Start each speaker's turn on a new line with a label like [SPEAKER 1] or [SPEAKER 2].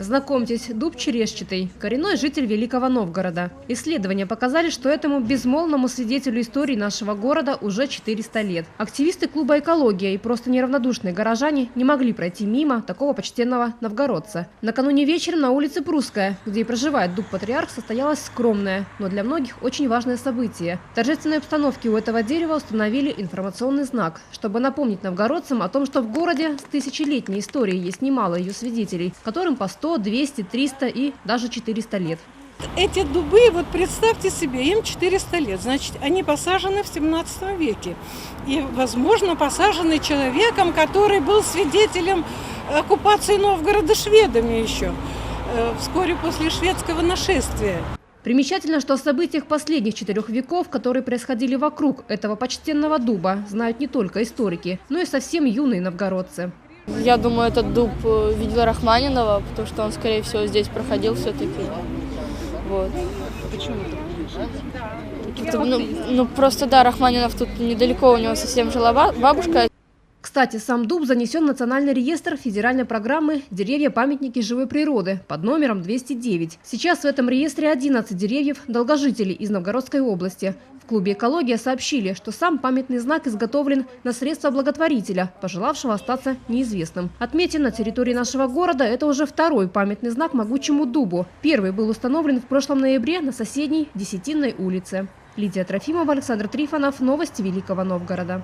[SPEAKER 1] Знакомьтесь, дуб черешчатый, коренной житель Великого Новгорода. Исследования показали, что этому безмолвному свидетелю истории нашего города уже 400 лет. Активисты клуба «Экология» и просто неравнодушные горожане не могли пройти мимо такого почтенного новгородца. Накануне вечером на улице Прусская, где и проживает дуб-патриарх, состоялось скромное, но для многих очень важное событие. В торжественной обстановке у этого дерева установили информационный знак, чтобы напомнить новгородцам о том, что в городе с тысячелетней историей есть немало ее свидетелей, которым по 100, 200, 300 и даже 400 лет.
[SPEAKER 2] Эти дубы, вот представьте себе, им 400 лет, значит, они посажены в 17 веке. И, возможно, посажены человеком, который был свидетелем оккупации Новгорода шведами еще, э, вскоре после шведского нашествия.
[SPEAKER 1] Примечательно, что о событиях последних четырех веков, которые происходили вокруг этого почтенного дуба, знают не только историки, но и совсем юные новгородцы.
[SPEAKER 3] Я думаю, этот дуб э, видел Рахманинова, потому что он, скорее всего, здесь проходил все-таки. Вот. Почему ну, ну, просто, да, Рахманинов тут недалеко, у него совсем жила ба- бабушка.
[SPEAKER 1] Кстати, сам дуб занесен в Национальный реестр федеральной программы «Деревья-памятники живой природы» под номером 209. Сейчас в этом реестре 11 деревьев долгожителей из Новгородской области. В клубе «Экология» сообщили, что сам памятный знак изготовлен на средства благотворителя, пожелавшего остаться неизвестным. Отметим, на территории нашего города это уже второй памятный знак могучему дубу. Первый был установлен в прошлом ноябре на соседней Десятинной улице. Лидия Трофимова, Александр Трифонов. Новости Великого Новгорода.